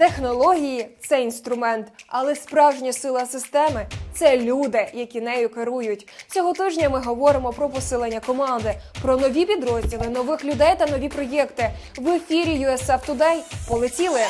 Технології це інструмент, але справжня сила системи це люди, які нею керують. Цього тижня ми говоримо про посилення команди, про нові підрозділи, нових людей та нові проєкти. В ефірі USF Today полетіли.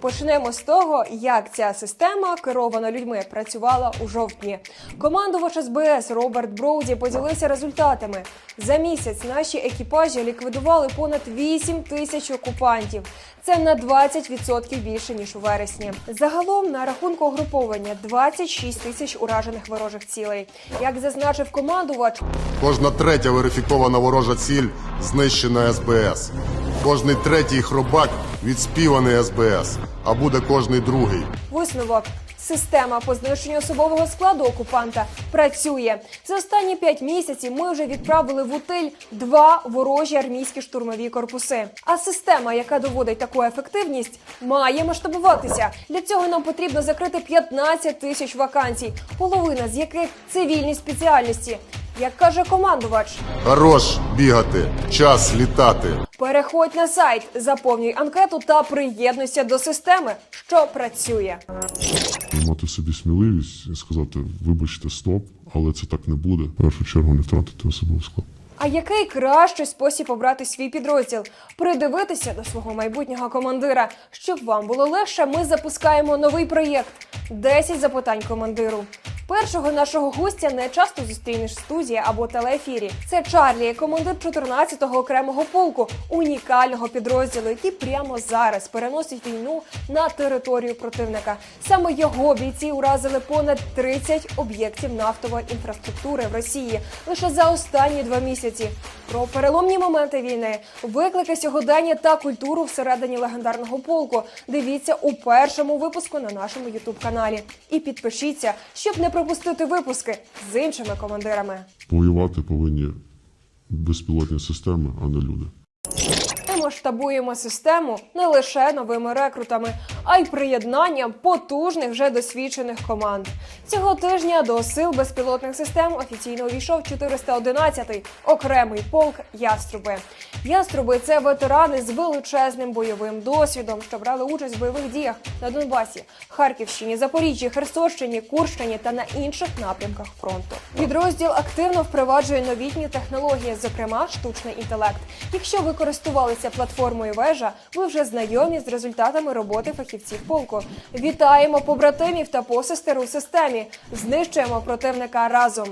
Почнемо з того, як ця система, керована людьми, працювала у жовтні. Командувач СБС Роберт Броуді поділився результатами. За місяць наші екіпажі ліквідували понад 8 тисяч окупантів. Це на 20% більше ніж у вересні. Загалом на рахунку угруповання 26 тисяч уражених ворожих цілей. Як зазначив командувач, Кожна третя верифікована ворожа ціль знищена СБС. Кожний третій хробак відспіваний СБС, а буде кожний другий. Висновок. Система по знищенню особового складу окупанта працює. За останні п'ять місяців ми вже відправили в утиль два ворожі армійські штурмові корпуси. А система, яка доводить таку ефективність, має масштабуватися. Для цього нам потрібно закрити 15 тисяч вакансій, половина з яких цивільні спеціальності. Як каже командувач, Хорош бігати, час літати. переходь на сайт, заповнюй анкету та приєднуйся до системи, що працює. мати собі сміливість і сказати, вибачте, стоп, але це так не буде. В першу чергу не втратити особовий склад. А який кращий спосіб обрати свій підрозділ? Придивитися до свого майбутнього командира. Щоб вам було легше, ми запускаємо новий проєкт: 10 запитань командиру. Першого нашого гостя не часто зустрінеш в студії або телеефірі. Це Чарлі, командир 14-го окремого полку, унікального підрозділу, який прямо зараз переносить війну на територію противника. Саме його бійці уразили понад 30 об'єктів нафтової інфраструктури в Росії лише за останні два місяці. Про переломні моменти війни, виклики сьогодення та культуру всередині легендарного полку. Дивіться у першому випуску на нашому ютуб каналі. І підпишіться, щоб не пропустити випуски з іншими командирами. Воювати повинні безпілотні системи, а не люди. Ми масштабуємо систему не лише новими рекрутами, а й приєднанням потужних вже досвідчених команд. Цього тижня до сил безпілотних систем офіційно увійшов 411-й окремий полк Яструби. Яструби це ветерани з величезним бойовим досвідом, що брали участь в бойових діях на Донбасі, Харківщині, Запоріжжі, Херсонщині, Курщині та на інших напрямках фронту. Підрозділ активно впроваджує новітні технології, зокрема штучний інтелект. Якщо ви користувалися платформою вежа, ви вже знайомі з результатами роботи фахівців полку. Вітаємо побратимів та посестер у системі. Знищуємо противника разом.